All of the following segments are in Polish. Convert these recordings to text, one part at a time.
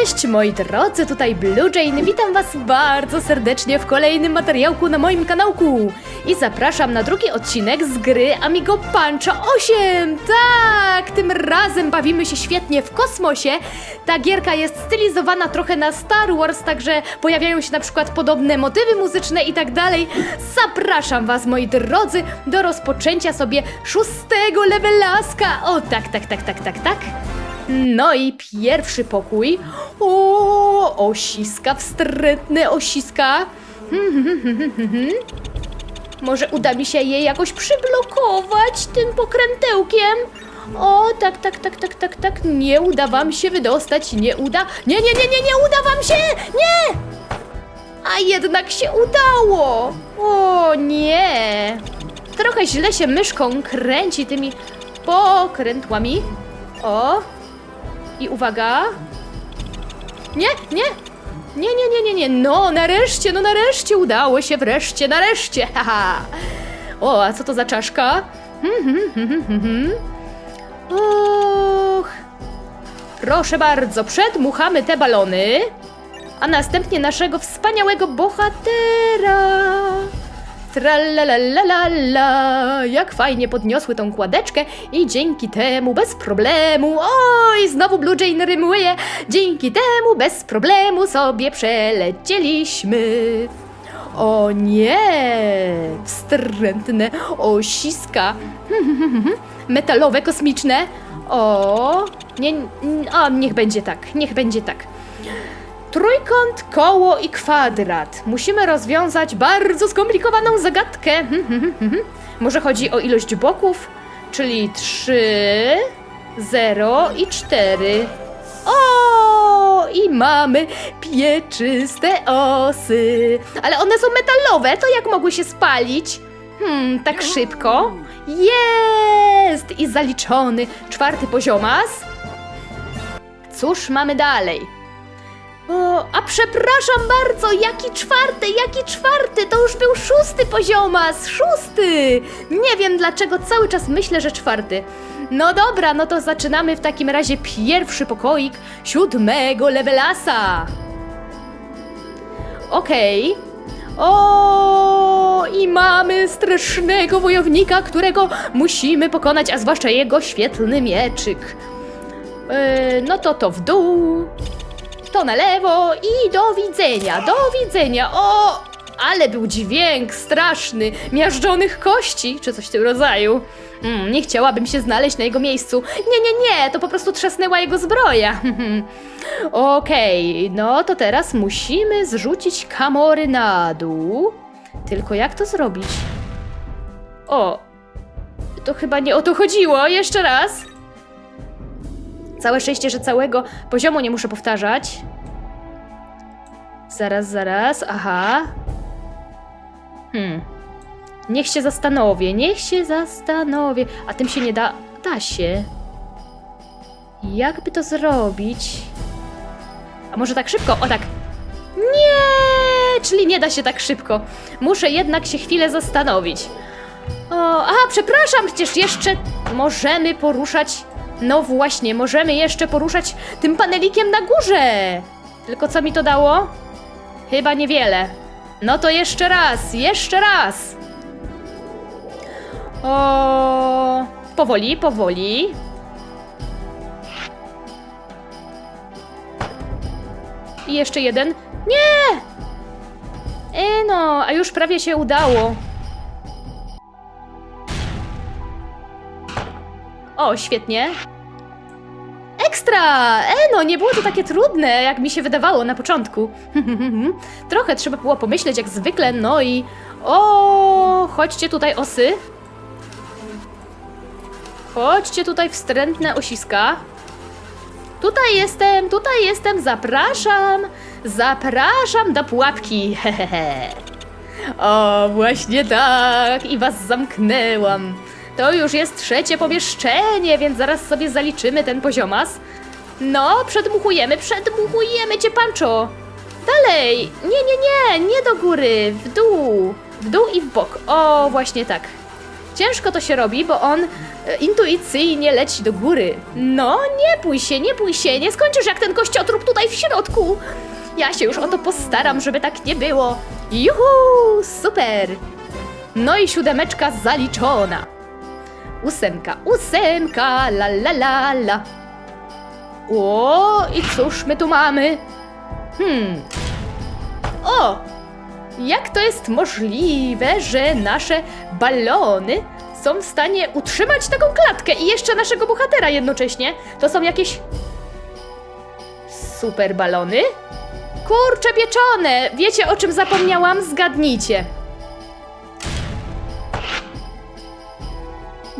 Cześć moi drodzy, tutaj Blue Jane. Witam was bardzo serdecznie w kolejnym materiałku na moim kanałku. I zapraszam na drugi odcinek z gry Amigo Puncha 8. Tak, tym razem bawimy się świetnie w kosmosie. Ta gierka jest stylizowana trochę na Star Wars, także pojawiają się na przykład podobne motywy muzyczne i tak dalej. Zapraszam was moi drodzy do rozpoczęcia sobie szóstego levelaska. O tak, tak, tak, tak, tak, tak. No i pierwszy pokój. O, osiska, wstrętne osiska. Hmm, hmm, hmm, hmm. Może uda mi się je jakoś przyblokować tym pokrętełkiem? O, tak, tak, tak, tak, tak, tak. Nie uda wam się wydostać, nie uda. Nie, nie, nie, nie, nie uda wam się! Nie! A jednak się udało! O nie! Trochę źle się myszką kręci tymi pokrętłami. O! I uwaga! Nie, nie! Nie, nie, nie, nie, nie! No, nareszcie, no nareszcie udało się, wreszcie, nareszcie! Haha! O, a co to za czaszka? Och! Proszę bardzo, przedmuchamy te balony, a następnie naszego wspaniałego bohatera. Tralalalala, jak fajnie podniosły tą kładeczkę i dzięki temu bez problemu, oj, znowu Blue Jane rymuje, dzięki temu bez problemu sobie przelecieliśmy. O nie, wstrętne osiska, metalowe, kosmiczne. O, nie, a niech będzie tak, niech będzie tak. Trójkąt, koło i kwadrat. Musimy rozwiązać bardzo skomplikowaną zagadkę. Może chodzi o ilość boków, czyli 3, 0 i 4. O, i mamy pieczyste osy. Ale one są metalowe, to jak mogły się spalić? Hmm, tak szybko? Jest! I zaliczony czwarty poziomas. Cóż mamy dalej? O, a przepraszam bardzo, jaki czwarty, jaki czwarty? To już był szósty poziomas, szósty! Nie wiem dlaczego cały czas myślę, że czwarty. No dobra, no to zaczynamy w takim razie pierwszy pokoik siódmego levelasa. Okej. O, i mamy strasznego wojownika, którego musimy pokonać, a zwłaszcza jego świetlny mieczyk. Yy, no to to w dół, to na lewo i do widzenia, do widzenia. O, ale był dźwięk straszny, miażdżonych kości, czy coś w tym rodzaju. Mm, nie chciałabym się znaleźć na jego miejscu. Nie, nie, nie, to po prostu trzasnęła jego zbroja. Okej, no to teraz musimy zrzucić kamory na dół. Tylko jak to zrobić? O, to chyba nie o to chodziło. Jeszcze raz. Całe szczęście, że całego poziomu nie muszę powtarzać. Zaraz, zaraz, aha. Hmm. Niech się zastanowię, niech się zastanowię. A tym się nie da. Da się. Jakby to zrobić? A może tak szybko? O tak. Nie! Czyli nie da się tak szybko. Muszę jednak się chwilę zastanowić. O, aha, przepraszam, przecież jeszcze możemy poruszać. No właśnie, możemy jeszcze poruszać tym panelikiem na górze. Tylko co mi to dało? Chyba niewiele. No to jeszcze raz, jeszcze raz. O, powoli, powoli. I jeszcze jeden. Nie! E no, a już prawie się udało. O, świetnie. Ekstra! E, no, nie było to takie trudne, jak mi się wydawało na początku. Trochę trzeba było pomyśleć, jak zwykle, no i... O, chodźcie tutaj, osy. Chodźcie tutaj, wstrętne osiska. Tutaj jestem, tutaj jestem, zapraszam. Zapraszam do pułapki, hehehe. O, właśnie tak, i was zamknęłam. To już jest trzecie pomieszczenie, więc zaraz sobie zaliczymy ten poziomas. No, przedmuchujemy, przedmuchujemy cię, Pancho. Dalej, nie, nie, nie, nie do góry, w dół, w dół i w bok. O, właśnie tak. Ciężko to się robi, bo on e, intuicyjnie leci do góry. No, nie bój się, nie bój się, nie skończysz jak ten kościotrup tutaj w środku. Ja się już o to postaram, żeby tak nie było. Juhu, super. No i siódemeczka zaliczona. Ósemka, ósemka, la la la la. O, i cóż my tu mamy? Hmm. O! Jak to jest możliwe, że nasze balony są w stanie utrzymać taką klatkę i jeszcze naszego bohatera jednocześnie? To są jakieś super balony? Kurcze pieczone! Wiecie o czym zapomniałam? Zgadnijcie.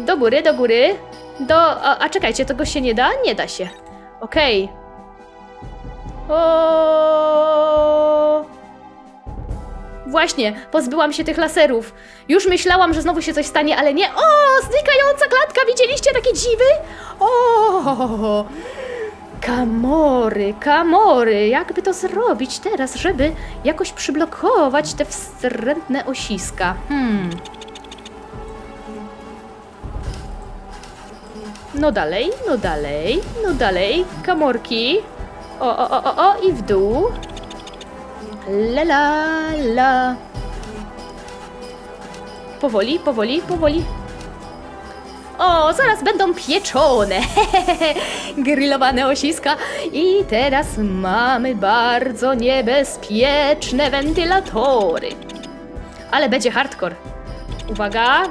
Do góry, do góry. Do. A, a czekajcie, tego się nie da? Nie da się. Okej. O. Właśnie, pozbyłam się tych laserów. Już myślałam, że znowu się coś stanie, ale nie. O, znikająca klatka! Widzieliście takie dziwy? O! Kamory, kamory, jakby to zrobić teraz, żeby jakoś przyblokować te wstrętne osiska? Hmm. No dalej, no dalej, no dalej, kamorki. O, o, o, o, o i w dół. La la la. Powoli, powoli, powoli. O, zaraz będą pieczone. Grillowane osiska. I teraz mamy bardzo niebezpieczne wentylatory. Ale będzie hardcore. Uwaga.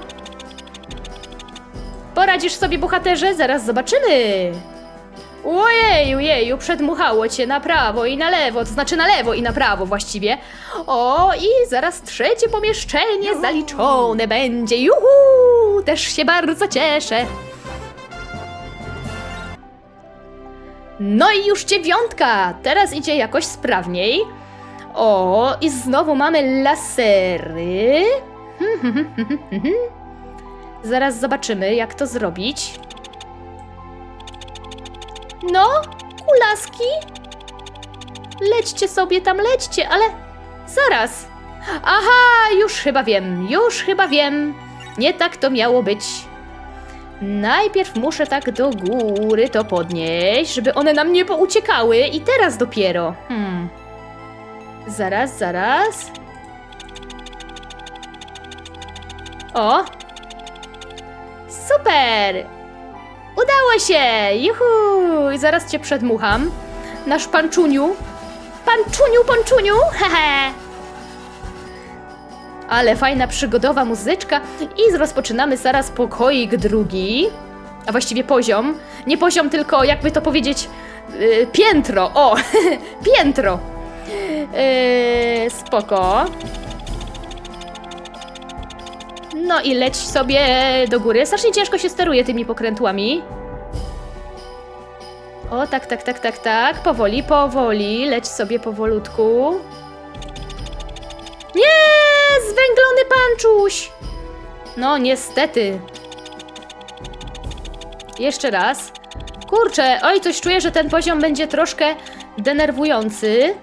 Poradzisz sobie, bohaterze? Zaraz zobaczymy. Ojeju, jeju, przedmuchało cię na prawo i na lewo, to znaczy na lewo i na prawo właściwie. O, i zaraz trzecie pomieszczenie zaliczone będzie. Juhu! Też się bardzo cieszę. No i już dziewiątka! Teraz idzie jakoś sprawniej. O, i znowu mamy lasery. Zaraz zobaczymy, jak to zrobić. No, kulaski. Lećcie sobie tam, lećcie, ale zaraz. Aha, już chyba wiem, już chyba wiem. Nie tak to miało być. Najpierw muszę tak do góry to podnieść, żeby one nam nie pouciekały i teraz dopiero. Hmm. Zaraz, zaraz. O! Super! Udało się! Juhu! I zaraz cię przedmucham. Nasz panczuniu. Panczuniu, panczuniu! Hehe! Ale fajna przygodowa muzyczka i rozpoczynamy zaraz pokoik drugi. A właściwie poziom. Nie poziom, tylko jakby to powiedzieć yy, piętro. O! piętro! Yy, spoko. No i leć sobie do góry. Strasznie ciężko się steruje tymi pokrętłami. O, tak, tak, tak, tak, tak. Powoli, powoli. Leć sobie powolutku. Nie! Zwęglony panczuś! No, niestety. Jeszcze raz. Kurczę, oj, coś czuję, że ten poziom będzie troszkę denerwujący.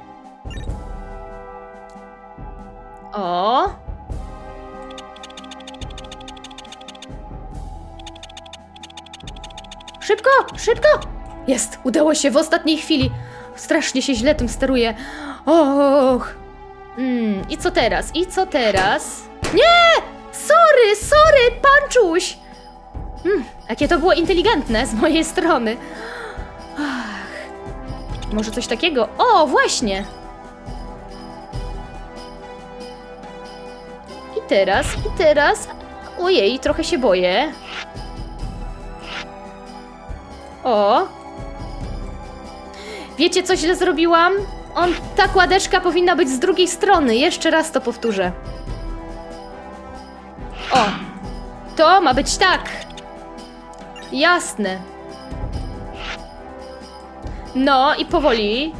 O! Szybko, szybko! Jest, udało się w ostatniej chwili. Strasznie się źle tym steruje. Och. Mm, I co teraz? I co teraz? Nie! Sorry, sorry, panczuś! Mm, jakie to było inteligentne z mojej strony. Ach. Może coś takiego? O, właśnie! I teraz, i teraz. Ojej, trochę się boję. O! Wiecie, co źle zrobiłam? On, ta kładeczka powinna być z drugiej strony. Jeszcze raz to powtórzę. O! To ma być tak. Jasne. No i powoli.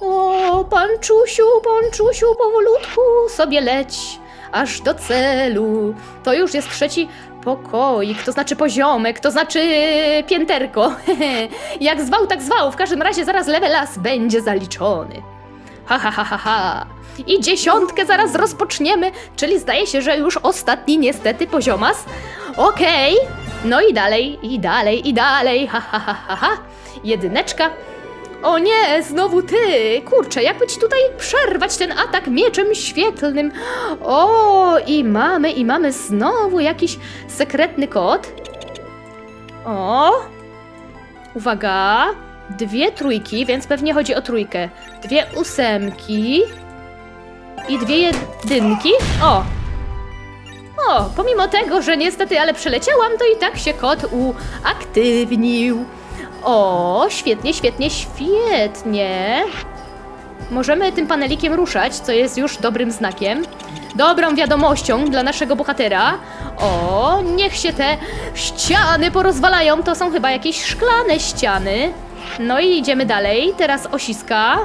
O, panczusiu, panczusiu, powolutku sobie leć, aż do celu. To już jest trzeci pokoik, to znaczy poziomek, to znaczy pięterko. Jak zwał, tak zwał. W każdym razie zaraz level las będzie zaliczony. Ha, ha, ha, ha, ha. I dziesiątkę zaraz rozpoczniemy, czyli zdaje się, że już ostatni niestety poziomas. Okej. No i dalej, i dalej, i dalej. Ha, ha, ha, ha, ha. Jedyneczka. O nie, znowu ty! Kurczę, jakby ci tutaj przerwać ten atak mieczem świetlnym? O, i mamy, i mamy znowu jakiś sekretny kod. O! Uwaga! Dwie trójki, więc pewnie chodzi o trójkę. Dwie ósemki. I dwie jedynki. O! O, pomimo tego, że niestety, ale przeleciałam, to i tak się kot uaktywnił. O, świetnie, świetnie, świetnie. Możemy tym panelikiem ruszać, co jest już dobrym znakiem. Dobrą wiadomością dla naszego bohatera. O, niech się te ściany porozwalają. To są chyba jakieś szklane ściany. No i idziemy dalej. Teraz osiska.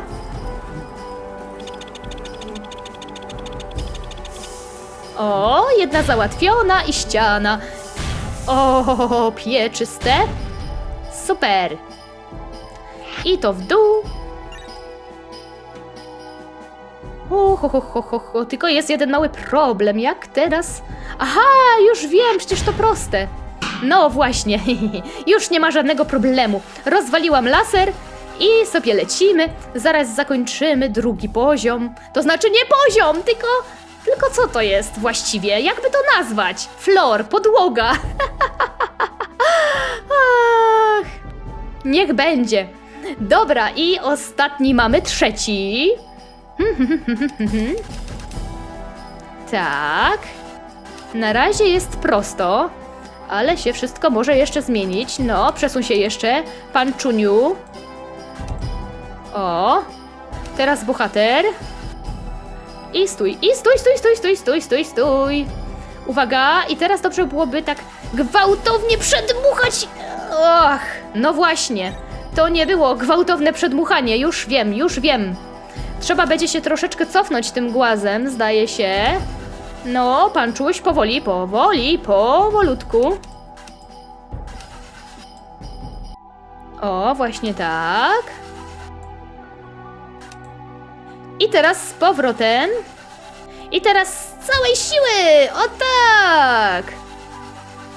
O, jedna załatwiona i ściana. O, pieczyste. Super. I to w dół. Ho. Tylko jest jeden mały problem. Jak teraz? Aha, już wiem, przecież to proste. No właśnie, już nie ma żadnego problemu. Rozwaliłam laser i sobie lecimy. Zaraz zakończymy drugi poziom. To znaczy nie poziom, tylko. Tylko co to jest właściwie? Jakby to nazwać? Flor, podłoga. niech będzie. Dobra, i ostatni mamy trzeci. Tak. Na razie jest prosto, ale się wszystko może jeszcze zmienić. No, przesuń się jeszcze. Pan Czuniu. O. Teraz bohater. I stój, i stój, stój, stój, stój, stój, stój, stój. Uwaga, i teraz dobrze byłoby tak gwałtownie przedmuchać. Och, no właśnie. To nie było gwałtowne przedmuchanie, już wiem, już wiem. Trzeba będzie się troszeczkę cofnąć tym głazem, zdaje się. No, pan czuś powoli, powoli, powolutku. O, właśnie tak. I teraz z powrotem. I teraz z całej siły! O tak!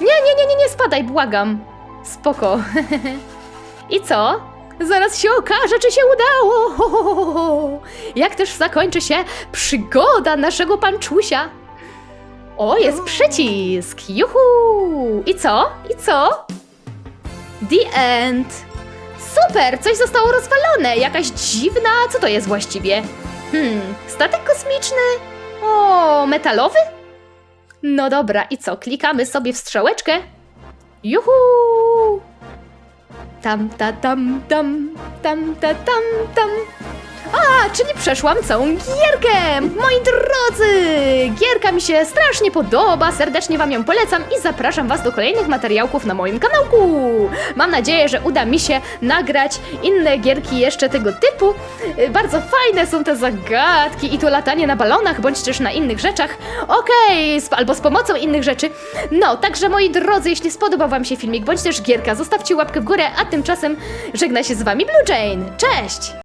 Nie, nie, nie, nie, nie spadaj, błagam. Spoko. I co? Zaraz się okaże, czy się udało. Ho, ho, ho, ho. Jak też zakończy się przygoda naszego panczusia. O, jest przycisk! Juhu! I co? I co? The end! Super! Coś zostało rozwalone! Jakaś dziwna... Co to jest właściwie? Hmm, statek kosmiczny? O, metalowy? No dobra, i co? Klikamy sobie w strzałeczkę. Juhu! Tam, ta, A, czyli przeszłam całą gierkę! Moi drodzy! Gierka mi się strasznie podoba, serdecznie Wam ją polecam i zapraszam Was do kolejnych materiałków na moim kanałku. Mam nadzieję, że uda mi się nagrać inne gierki jeszcze tego typu. Y, Bardzo fajne są te zagadki i to latanie na balonach, bądź też na innych rzeczach. Okej, sp- albo z pomocą innych rzeczy. No, także moi drodzy, jeśli spodobał Wam się filmik, bądź też gierka, zostawcie łapkę w górę, a tymczasem żegna się z Wami Blue Jane. Cześć!